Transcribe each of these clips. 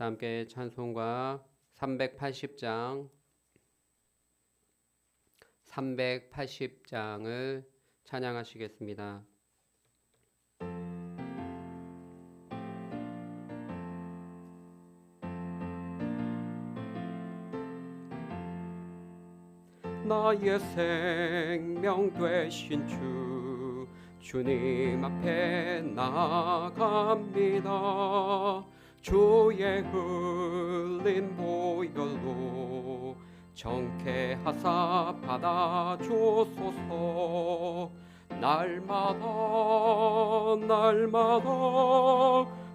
다 함께 찬송가 380장 380장을 찬양하시겠습니다. 나의 생명 되신 주 주님 앞에 나갑니다. 주의 흘린 보혈로 정케 하사 받아 주소서. 날마다 날마다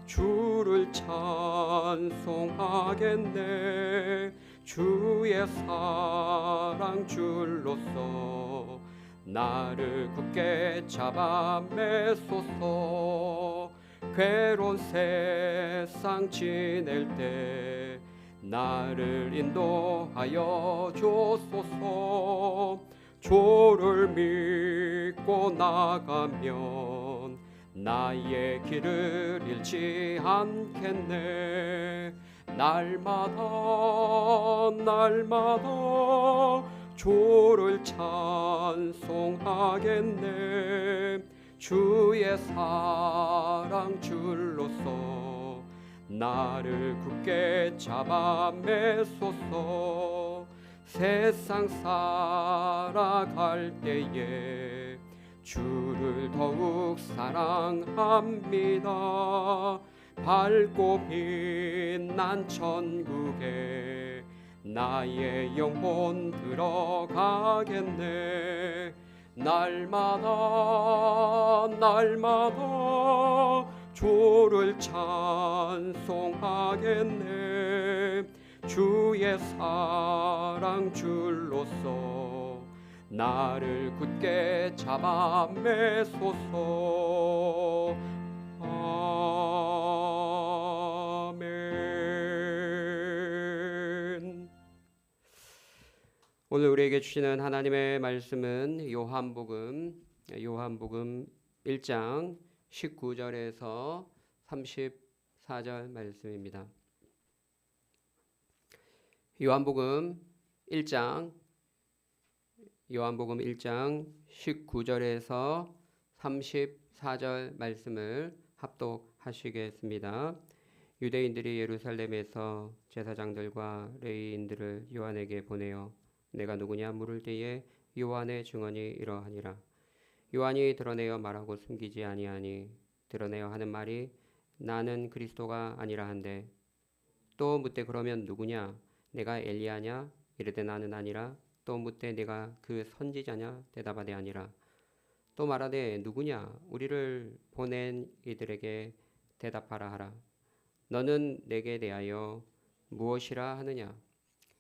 주를 찬송하겠네. 주의 사랑 줄로서 나를 굳게 잡아 매소서 괴로운 세상 지낼 때 나를 인도하여 주소서. 주를 믿고 나가면 나의 길을 잃지 않겠네. 날마다 날마다 주를 찬송하겠네 주의 사랑 줄로서 나를 굳게 잡아 매소서. 세상 살아갈 때에 주를 더욱 사랑합니다. 밝고 빛난 천국에 나의 영혼 들어가겠네 날마다 날마다 주를 찬송하겠네. 주의 사랑 줄로서 나를 굳게 잡아 매소서 오늘 우리에게 주시는 하나님의 말씀은 요한복음 요한복음 1장 19절에서 34절 말씀입니다. 요한복음 1장 요한복음 1장 19절에서 34절 말씀을 합독하시겠습니다. 유대인들이 예루살렘에서 제사장들과 레위인들을 요한에게 보내어 내가 누구냐 물을 때에 요한의 증언이 이러하니라. 요한이 드러내어 말하고 숨기지 아니하니 드러내어 하는 말이 나는 그리스도가 아니라 한데 또 묻되 그러면 누구냐? 내가 엘리야냐? 이르되 나는 아니라 또 묻되 내가 그 선지자냐? 대답하되 아니라. 또 말하되 누구냐? 우리를 보낸 이들에게 대답하라 하라. 너는 내게 대하여 무엇이라 하느냐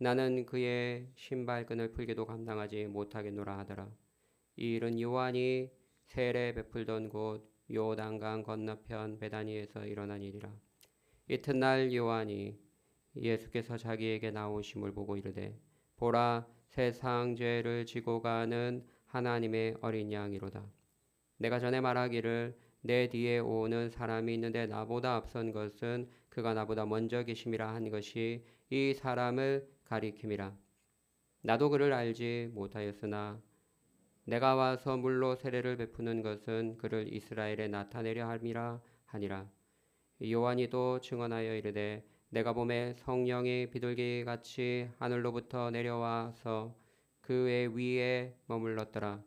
나는 그의 신발끈을 풀기도 감당하지 못하겠노라 하더라 이 일은 요한이 세례 베풀던 곳 요단강 건너편 베다니에서 일어난 일이라 이튿날 요한이 예수께서 자기에게 나오심을 보고 이르되 보라 세상 죄를 지고 가는 하나님의 어린 양이로다. 내가 전에 말하기를 내 뒤에 오는 사람이 있는데 나보다 앞선 것은 그가 나보다 먼저 계심이라 한 것이 이 사람을 가리킴이라. 나도 그를 알지 못하였으나 내가 와서 물로 세례를 베푸는 것은 그를 이스라엘에 나타내려 함이라 하니라. 요한이 또 증언하여 이르되 내가 봄에 성령이 비둘기 같이 하늘로부터 내려와서 그의 위에 머물렀더라.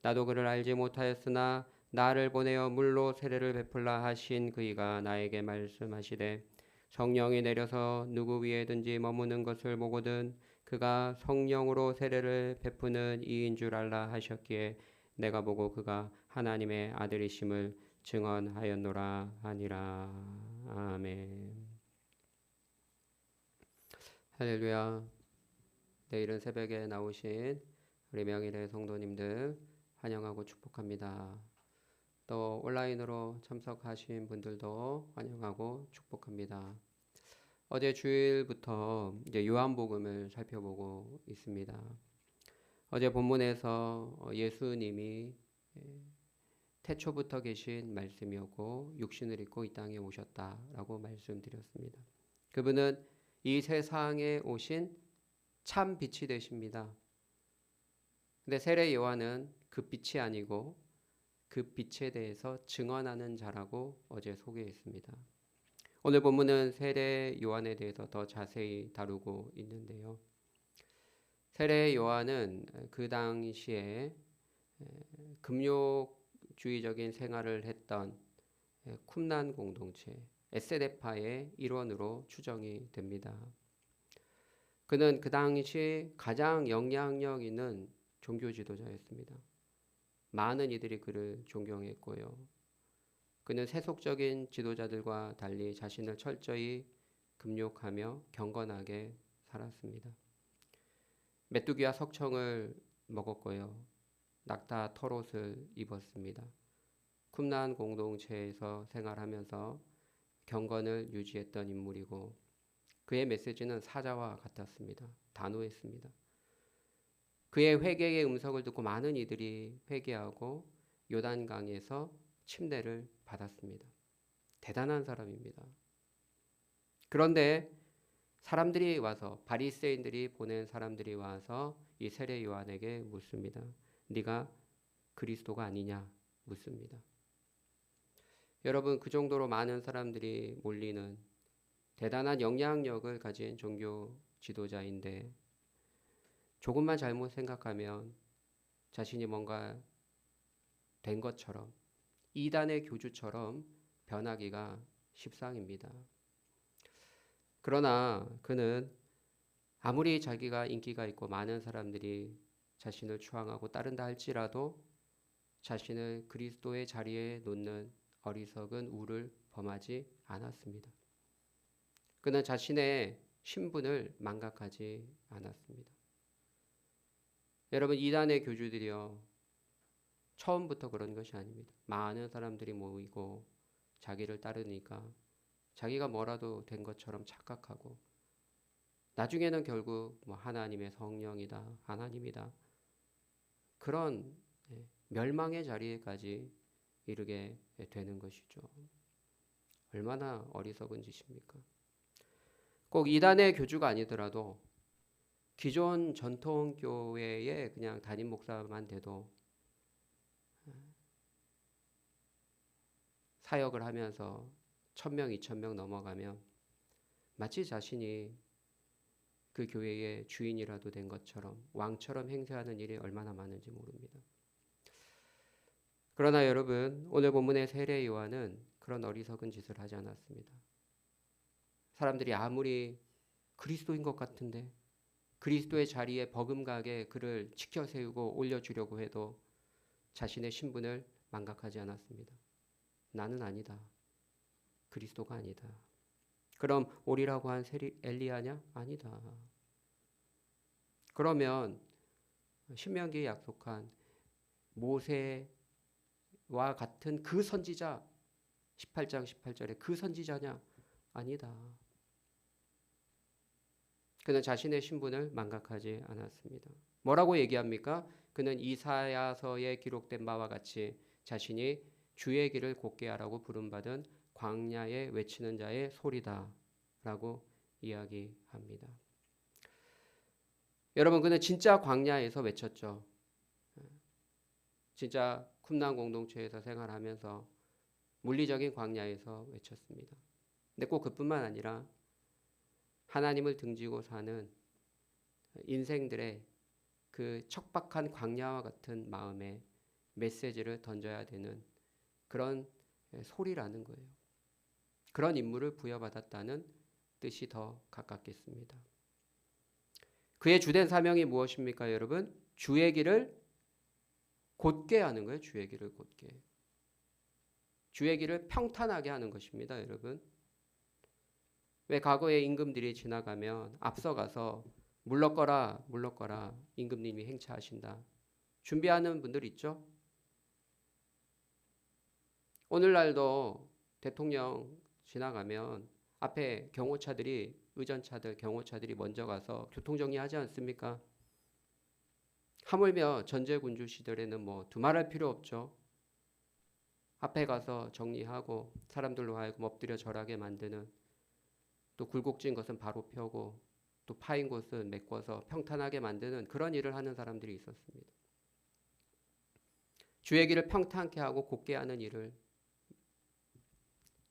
나도 그를 알지 못하였으나 나를 보내어 물로 세례를 베풀라 하신 그이가 나에게 말씀하시되 성령이 내려서 누구 위에든지 머무는 것을 보거든 그가 성령으로 세례를 베푸는 이인 줄 알라 하셨기에 내가 보고 그가 하나님의 아들이심을 증언하였노라 하니라 아멘. 할렐루야. 내일은 새벽에 나오신 우리 명일의 성도님들 환영하고 축복합니다. 또 온라인으로 참석하신 분들도 환영하고 축복합니다. 어제 주일부터 이제 요한복음을 살펴보고 있습니다. 어제 본문에서 예수님이 태초부터 계신 말씀이었고 육신을 입고 이 땅에 오셨다라고 말씀드렸습니다. 그분은 이 세상에 오신 참 빛이 되십니다. 근데 세례 요한은 그 빛이 아니고 그 빛에 대해서 증언하는 자라고 어제 소개했습니다. 오늘 본문은 세례 요한에 대해서 더 자세히 다루고 있는데요. 세례 요한은 그 당시에 금욕주의적인 생활을 했던 쿰난 공동체 에세데파의 일원으로 추정이 됩니다. 그는 그 당시 가장 영향력 있는 종교 지도자였습니다. 많은 이들이 그를 존경했고요. 그는 세속적인 지도자들과 달리 자신을 철저히 금욕하며 경건하게 살았습니다. 메뚜기와 석청을 먹었고요. 낙타 털옷을 입었습니다. 쿰난 공동체에서 생활하면서 경건을 유지했던 인물이고 그의 메시지는 사자와 같았습니다. 단호했습니다. 그의 회개의 음성을 듣고 많은 이들이 회개하고 요단강에서 침례를 받았습니다. 대단한 사람입니다. 그런데 사람들이 와서 바리새인들이 보낸 사람들이 와서 이 세례 요한에게 묻습니다. 네가 그리스도가 아니냐 묻습니다. 여러분 그 정도로 많은 사람들이 몰리는 대단한 영향력을 가진 종교 지도자인데 조금만 잘못 생각하면 자신이 뭔가 된 것처럼 이단의 교주처럼 변하기가 십상입니다. 그러나 그는 아무리 자기가 인기가 있고 많은 사람들이 자신을 추앙하고 따른다 할지라도 자신을 그리스도의 자리에 놓는 어리석은 우를 범하지 않았습니다. 그는 자신의 신분을 망각하지 않았습니다. 여러분 이단의 교주들이요 처음부터 그런 것이 아닙니다. 많은 사람들이 모이고 자기를 따르니까 자기가 뭐라도 된 것처럼 착각하고 나중에는 결국 뭐 하나님의 성령이다 하나님이다 그런 예, 멸망의 자리에까지 이르게 되는 것이죠. 얼마나 어리석은 짓입니까? 꼭 이단의 교주가 아니더라도 기존 전통 교회의 그냥 담임 목사만 돼도 사역을 하면서 천명 이천 명 넘어가면 마치 자신이 그 교회의 주인이라도 된 것처럼 왕처럼 행세하는 일이 얼마나 많은지 모릅니다. 그러나 여러분 오늘 본문의 세례 요한은 그런 어리석은 짓을 하지 않았습니다. 사람들이 아무리 그리스도인 것 같은데 그리스도의 자리에 버금가게 그를 지켜 세우고 올려주려고 해도 자신의 신분을 망각하지 않았습니다. 나는 아니다. 그리스도가 아니다. 그럼 오리라고 한 엘리야냐? 아니다. 그러면 신명기에 약속한 모세 와 같은 그 선지자 18장 18절에 그 선지자냐? 아니다. 그는 자신의 신분을 망각하지 않았습니다. 뭐라고 얘기합니까? 그는 이사야서에 기록된 바와 같이 자신이 주의 길을 곧게 하라고 부름받은 광야에 외치는 자의 소리다 라고 이야기합니다. 여러분 그는 진짜 광야에서 외쳤죠. 진짜 쿰난 공동체에서 생활하면서 물리적인 광야에서 외쳤습니다. 근데 꼭 그뿐만 아니라 하나님을 등지고 사는 인생들의 그 척박한 광야와 같은 마음에 메시지를 던져야 되는 그런 소리라는 거예요. 그런 임무를 부여받았다는 뜻이 더 가깝겠습니다. 그의 주된 사명이 무엇입니까, 여러분? 주의 길을 곧게 하는 거예요. 주의 길을 곧게. 주의 길을 평탄하게 하는 것입니다, 여러분. 왜 과거의 임금들이 지나가면 앞서가서 물러거라, 물러거라, 임금님이 행차하신다. 준비하는 분들 있죠? 오늘날도 대통령 지나가면 앞에 경호차들이 의전차들, 경호차들이 먼저 가서 교통정리하지 않습니까? 하물며 전제군주 시절에는 뭐 두말할 필요 없죠. 앞에 가서 정리하고 사람들로 하여금 엎드려 절하게 만드는 또 굴곡진 것은 바로 펴고 또 파인 곳은 메꿔서 평탄하게 만드는 그런 일을 하는 사람들이 있었습니다. 주의 길을 평탄케 하고 곱게 하는 일을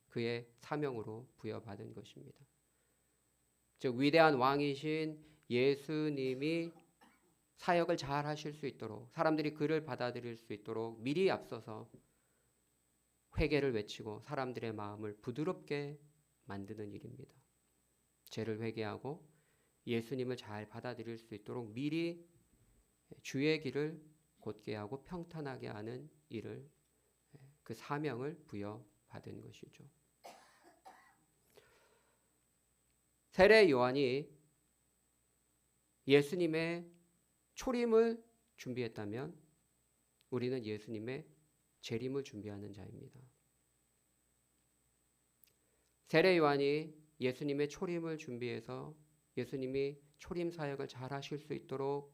그의 사명으로 부여받은 것입니다. 즉 위대한 왕이신 예수님이 사역을 잘 하실 수 있도록 사람들이 그를 받아들일 수 있도록 미리 앞서서 회개를 외치고 사람들의 마음을 부드럽게 만드는 일입니다. 죄를 회개하고 예수님을 잘 받아들일 수 있도록 미리 주의 길을 곧게 하고 평탄하게 하는 일을 그 사명을 부여받은 것이죠. 세례 요한이 예수님의 초림을 준비했다면 우리는 예수님의 재림을 준비하는 자입니다. 세례 요한이 예수님의 초림을 준비해서 예수님이 초림 사역을 잘 하실 수 있도록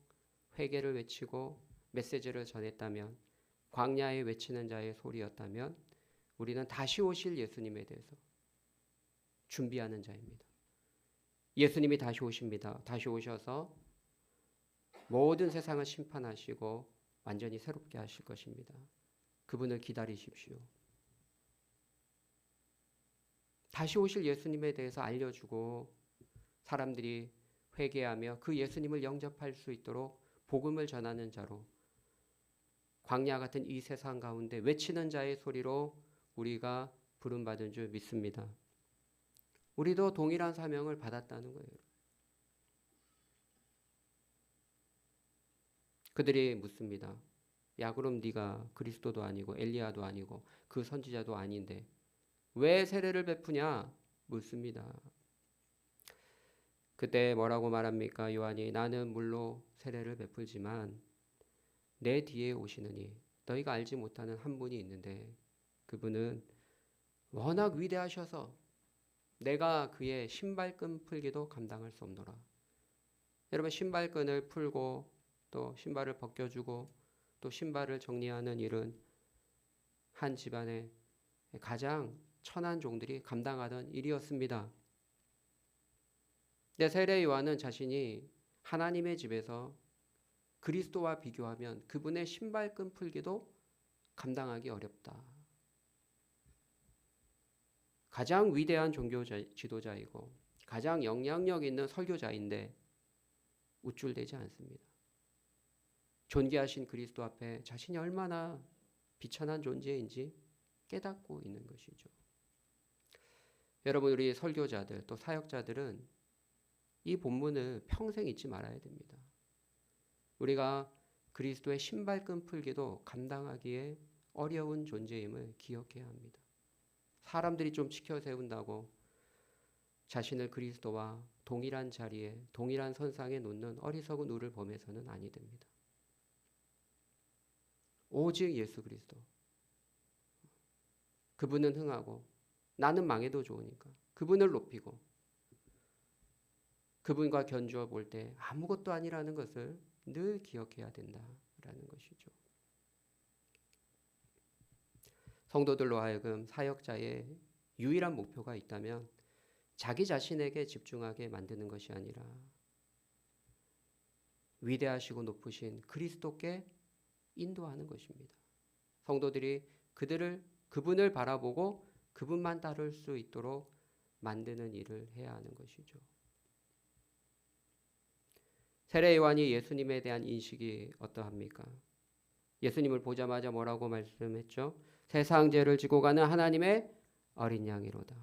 회개를 외치고 메시지를 전했다면 광야에 외치는 자의 소리였다면 우리는 다시 오실 예수님에 대해서 준비하는 자입니다. 예수님이 다시 오십니다. 다시 오셔서 모든 세상을 심판하시고 완전히 새롭게 하실 것입니다. 그분을 기다리십시오. 다시 오실 예수님에 대해서 알려주고 사람들이 회개하며 그 예수님을 영접할 수 있도록 복음을 전하는 자로 광야 같은 이 세상 가운데 외치는 자의 소리로 우리가 부름받은 줄 믿습니다. 우리도 동일한 사명을 받았다는 거예요. 그들이 묻습니다. 야 그럼 네가 그리스도도 아니고 엘리야도 아니고 그 선지자도 아닌데 왜 세례를 베푸냐 묻습니다. 그때 뭐라고 말합니까? 요한이 나는 물로 세례를 베풀지만 내 뒤에 오시느니 너희가 알지 못하는 한 분이 있는데 그분은 워낙 위대하셔서 내가 그의 신발끈 풀기도 감당할 수 없노라. 여러분 신발끈을 풀고 또 신발을 벗겨주고 또 신발을 정리하는 일은 한 집안의 가장 천한 종들이 감당하던 일이었습니다. 근 세례 요한은 자신이 하나님의 집에서 그리스도와 비교하면 그분의 신발끈 풀기도 감당하기 어렵다. 가장 위대한 종교 지도자이고 가장 영향력 있는 설교자인데 우쭐대지 않습니다. 존귀하신 그리스도 앞에 자신이 얼마나 비천한 존재인지 깨닫고 있는 것이죠. 여러분 우리 설교자들 또 사역자들은 이 본문을 평생 잊지 말아야 됩니다. 우리가 그리스도의 신발끈 풀기도 감당하기에 어려운 존재임을 기억해야 합니다. 사람들이 좀 지켜 세운다고 자신을 그리스도와 동일한 자리에 동일한 선상에 놓는 어리석은 우를 범해서는 아니 됩니다. 오직 예수 그리스도. 그분은 흥하고 나는 망해도 좋으니까 그분을 높이고 그분과 견주어 볼 때 아무것도 아니라는 것을 늘 기억해야 된다라는 것이죠. 성도들로 하여금 사역자의 유일한 목표가 있다면 자기 자신에게 집중하게 만드는 것이 아니라 위대하시고 높으신 그리스도께 인도하는 것입니다. 성도들이 그들을 그분을 바라보고 그분만 따를 수 있도록 만드는 일을 해야 하는 것이죠. 세례 요한이 예수님에 대한 인식이 어떠합니까? 예수님을 보자마자 뭐라고 말씀했죠? 세상 죄를 지고 가는 하나님의 어린 양이로다.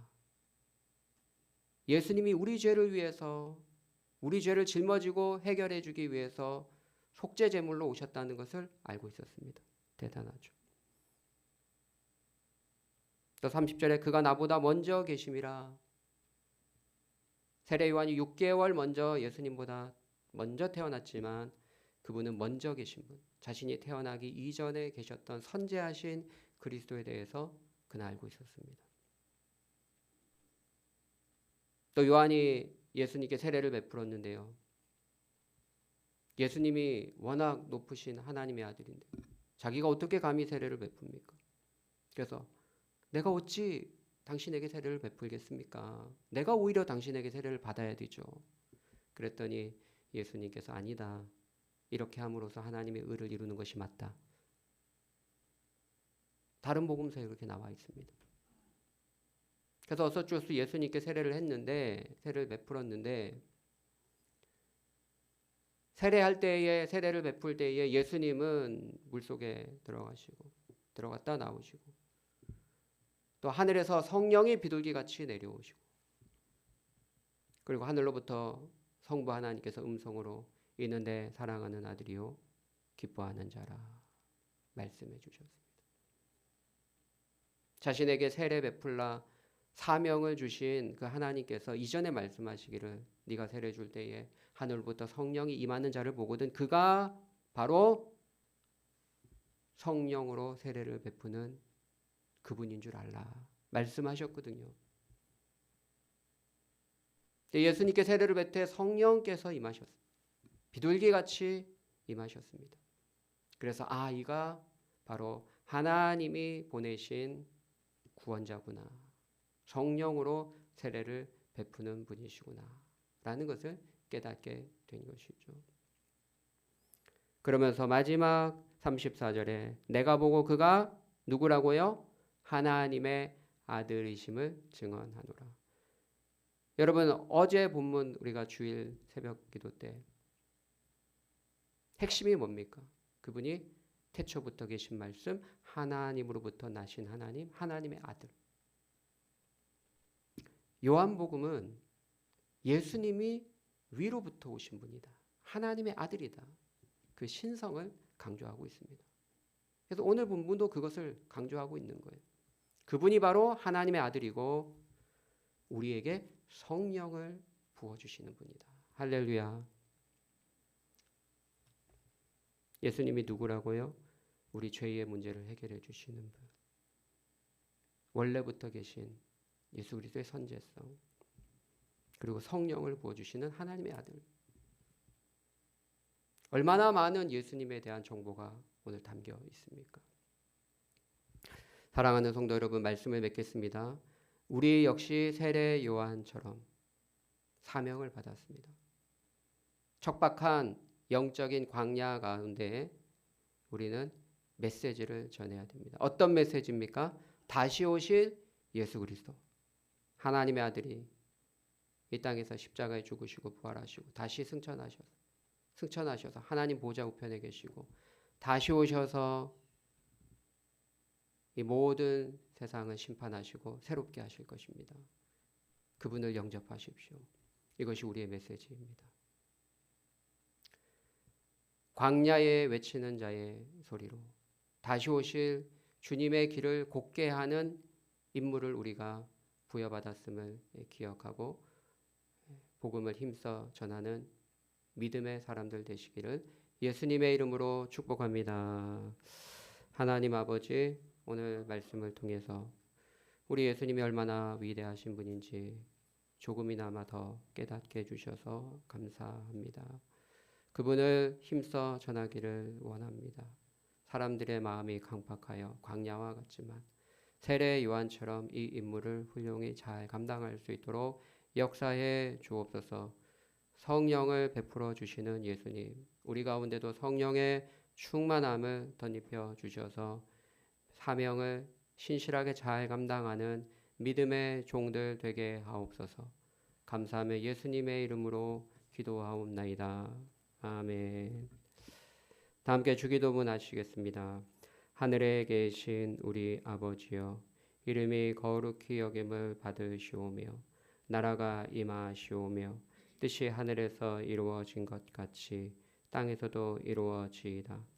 예수님이 우리 죄를 위해서 우리 죄를 짊어지고 해결해 주기 위해서 속죄 제물로 오셨다는 것을 알고 있었습니다. 대단하죠. 또 30절에 그가 나보다 먼저 계심이라. 세례 요한이 6개월 먼저 예수님보다 먼저 태어났지만 그분은 먼저 계신 분, 자신이 태어나기 이전에 계셨던 선제하신 그리스도에 대해서 그는 알고 있었습니다. 또 요한이 예수님께 세례를 베풀었는데요. 예수님이 워낙 높으신 하나님의 아들인데 자기가 어떻게 감히 세례를 베풉니까? 그래서 내가 어찌 당신에게 세례를 베풀겠습니까? 내가 오히려 당신에게 세례를 받아야 되죠. 그랬더니 예수님께서 아니다. 이렇게 함으로써 하나님의 의를 이루는 것이 맞다. 다른 복음서에 그렇게 나와 있습니다. 그래서 어서주스 예수님께 세례를 했는데 세례를 베풀었는데 세례할 때에 세례를 베풀 때에 예수님은 물 속에 들어가시고 들어갔다 나오시고 또 하늘에서 성령이 비둘기 같이 내려오시고 그리고 하늘로부터 성부 하나님께서 음성으로 이는 내 사랑하는 아들이요 기뻐하는 자라 말씀해 주셨습니다. 자신에게 세례 베풀라 사명을 주신 그 하나님께서 이전에 말씀하시기를 네가 세례 줄 때에 하늘부터 성령이 임하는 자를 보거든 그가 바로 성령으로 세례를 베푸는 그분인 줄 알라 말씀하셨거든요. 예수님께 세례를 뱉에 성령께서 임하셨습니다. 비둘기 같이 임하셨습니다. 그래서 아 이가 바로 하나님이 보내신 구원자구나. 성령으로 세례를 베푸는 분이시구나. 라는 것을 깨닫게 된 것이죠. 그러면서 마지막 34절에 내가 보고 그가 누구라고요? 하나님의 아들이심을 증언하노라. 여러분 어제 본문 우리가 주일 새벽 기도 때 핵심이 뭡니까? 그분이 태초부터 계신 말씀 하나님으로부터 나신 하나님 하나님의 아들 요한복음은 예수님이 위로부터 오신 분이다. 하나님의 아들이다. 그 신성을 강조하고 있습니다. 그래서 오늘 본문도 그것을 강조하고 있는 거예요. 그분이 바로 하나님의 아들이고 우리에게 성령을 부어주시는 분이다. 할렐루야. 예수님이 누구라고요? 우리 죄의 문제를 해결해 주시는 분. 원래부터 계신 예수 그리스도의 선제성 그리고 성령을 부어 주시는 하나님의 아들. 얼마나 많은 예수님에 대한 정보가 오늘 담겨 있습니까? 사랑하는 성도 여러분 말씀을 맺겠습니다. 우리 역시 세례 요한처럼 사명을 받았습니다. 척박한 영적인 광야 가운데 우리는 메시지를 전해야 됩니다. 어떤 메시지입니까? 다시 오실 예수 그리스도. 하나님의 아들이 이 땅에서 십자가에 죽으시고 부활하시고 다시 승천하셔서 승천하셔서 하나님 보좌 우편에 계시고 다시 오셔서 이 모든 세상을 심판하시고 새롭게 하실 것입니다. 그분을 영접하십시오. 이것이 우리의 메시지입니다. 광야에 외치는 자의 소리로 다시 오실 주님의 길을 곱게 하는 임무를 우리가 부여받았음을 기억하고 복음을 힘써 전하는 믿음의 사람들 되시기를 예수님의 이름으로 축복합니다. 하나님 아버지 오늘 말씀을 통해서 우리 예수님이 얼마나 위대하신 분인지 조금이나마 더 깨닫게 해주셔서 감사합니다. 그분을 힘써 전하기를 원합니다. 사람들의 마음이 강팍하여 광야와 같지만 세례 요한처럼 이 임무를 훌륭히 잘 감당할 수 있도록 역사해 주옵소서. 성령을 베풀어 주시는 예수님, 우리 가운데도 성령의 충만함을 덧입혀 주셔서 사명을 신실하게 잘 감당하는 믿음의 종들 되게 하옵소서. 감사하며 예수님의 이름으로 기도하옵나이다. 아멘. 다 함께 주기도문 하시겠습니다. 하늘에 계신 우리 아버지여 이름이 거룩히 여김을 받으시오며 나라가 임하시오며 뜻이 하늘에서 이루어진 것 같이 땅에서도 이루어지이다.